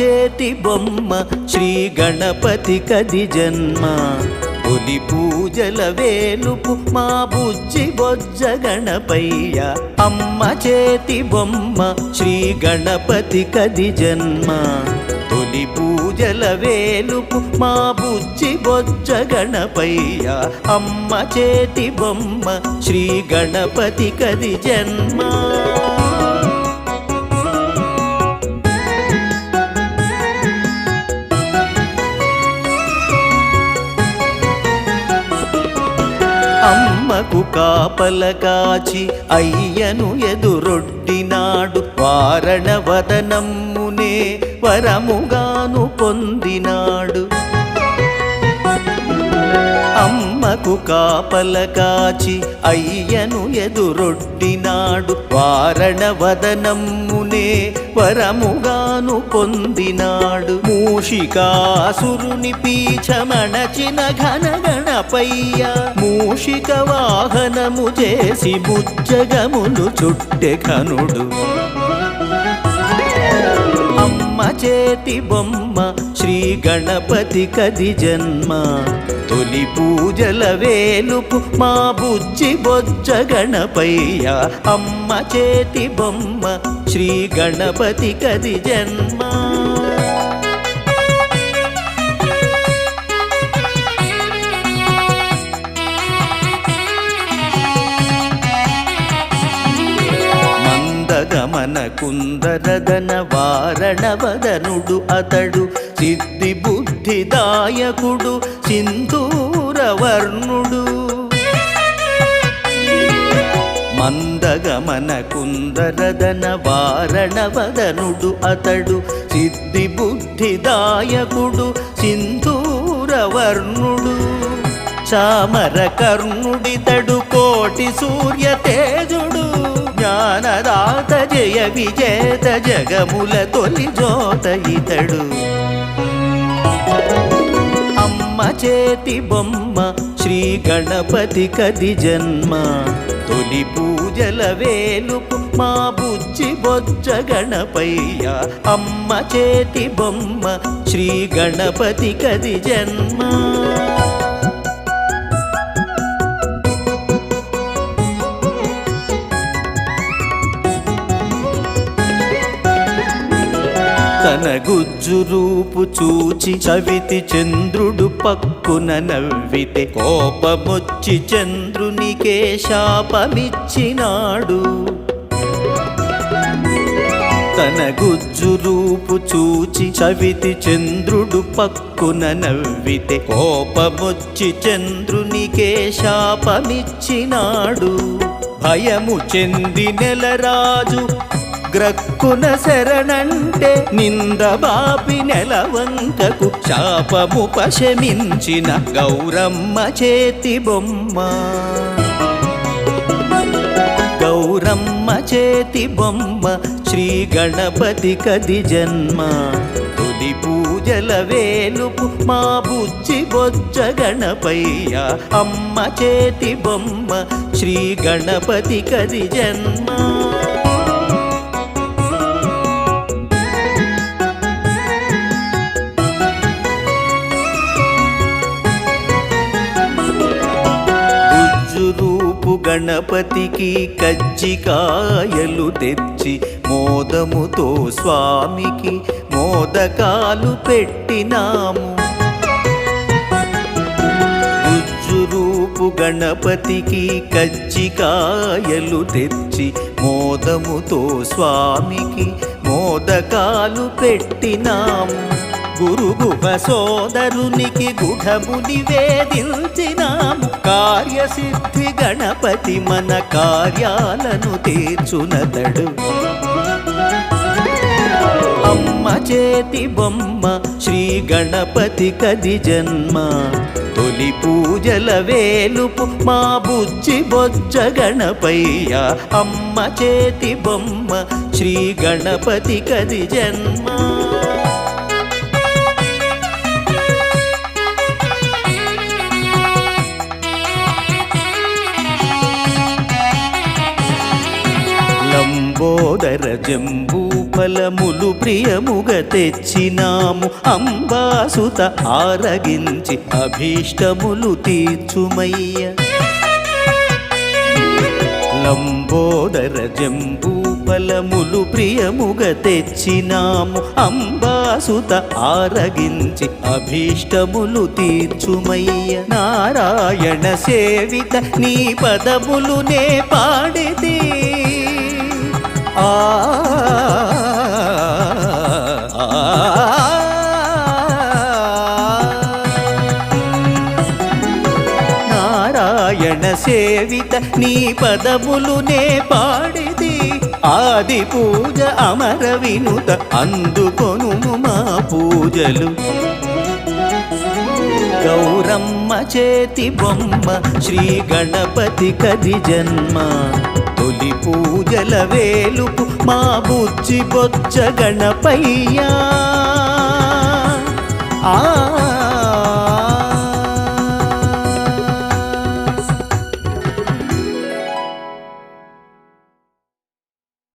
చేతి బొమ్మ శ్రీ గణపతి కది జన్మ. పులి పూజల వేలుపు మా బుజ్జి బొజ్జ గణపయ్య. అమ్మ చేతి బొమ్మ శ్రీ గణపతి కది జన్మ. తొలి పూజల వేలుపు మా బుజ్జి బొజ్జ గణపయ్య. అమ్మ చేతి బొమ్మ శ్రీ గణపతి కది జన్మ. కాపల అయ్యను ఎదురొడ్డినాడు వారణవదనమ్మునే వరముగాను పొందినాడు. అమ్మకు కాపలకాచి అయ్యను ఎదురొడ్డినాడు వారణవదనమ్మునే వరముగాను పొందినాడు. మూషికాసురుని పీచమణచిన ఘనగ పయ్య మూషిక వాహనము చేసి బుజ్జగములు చుట్టె కనుడు అమ్మ చేతి బొమ్మ శ్రీ గణపతి కది జన్మ. తొలి పూజల వేలుపు మా బుజ్జి బొజ్జ గణపయ్య. అమ్మ చేతి బొమ్మ శ్రీ గణపతి కది జన్మ. మందగమన కుందరదన వారణవదనుడు అతడు సిద్ధి బుద్ధిదాయకుడు సింధూరవర్ణుడు. మందగమన కుందరదన వారణవదనుడు అతడు సిద్ధి బుద్ధిదాయకుడు సింధూరవర్ణుడు. చామర కర్ణుడితడు కోటి సూర్య తేజుడు జ్ఞానదాత జయ విజేత జగముల తొలి జోత ఇతడు. అమ్మ చేతి బొమ్మ శ్రీ గణపతి కది జన్మ. తొలి పూజల వేలుపు మా బుజ్జి బొజ్జ గణపయ్య. అమ్మ చేతి బొమ్మ శ్రీ గణపతి కది జన్మ. తన గుజ్జు రూపు చూచి చవితి చంద్రుడు పక్కున నవ్వితే కోపమొచ్చి చంద్రునికే శాపమిచ్చినాడు తన గుజ్జు రూపు చూచి చవితి చంద్రుడు పక్కున నవ్వితే కోపమొచ్చి చంద్రునికే శాపమిచ్చినాడు భయము చెంది నెలరాజు గ్రక్కున శరణంటే నింద బాపి నెలవంకకు శాపము పశమించిన గౌరమ్మ చేతి బొమ్మ. గౌరమ్మ చేతి బొమ్మ శ్రీ గణపతి కది జన్మ. తొలి పూజల వేలుపు మా బుజ్జి బొజ్జ గణపయ్య అమ్మ చేతి బొమ్మ శ్రీ గణపతి కది జన్మ. గణపతికి కజ్జికాయలు తెచ్చి మోదముతో స్వామికి మోదకాలు పెట్టినాము. గుజ్జు రూపు గణపతికి కజ్జికాయలు తెచ్చి మోదముతో స్వామికి మోదకాలు పెట్టినాము. గురుగుహ సోదరునికి గుఢముని నివేదించినాము కార్యసిద్ధి గణపతి మన కార్యాలను తీర్చునతడు. అమ్మ చేతి బొమ్మ శ్రీ గణపతి కది జన్మ. తొలి పూజల వేలుపు మా బుజ్జి బొజ్జ గణపయ్య. అమ్మ చేతి బొమ్మ శ్రీ గణపతి కది జన్మ. లంబోదర ఫలములు ప్రియముగ తెచ్చినాము. అంబాసుత ఆరగించి అభీష్టములు తీర్చుమయ్య. లంబోదర జంబూ ఫలములు ప్రియముగ తెచ్చినాము. అంబాసుత ఆరగించి అభీష్టములు తీర్చుమయ్య. నారాయణ సేవిత నీ పదములునే పాడితే నారాయణ సేవిత నీ పదములు నే పాడిది ఆది పూజ అమర వినుత అందుకొను మా పూజలు. గౌరమ్మ చేతి బొమ్మ శ్రీ గణపతి కది జన్మ. తొలి పూజల వేలుపు మా బుజ్జి బొచ్చ గణపయ్యా.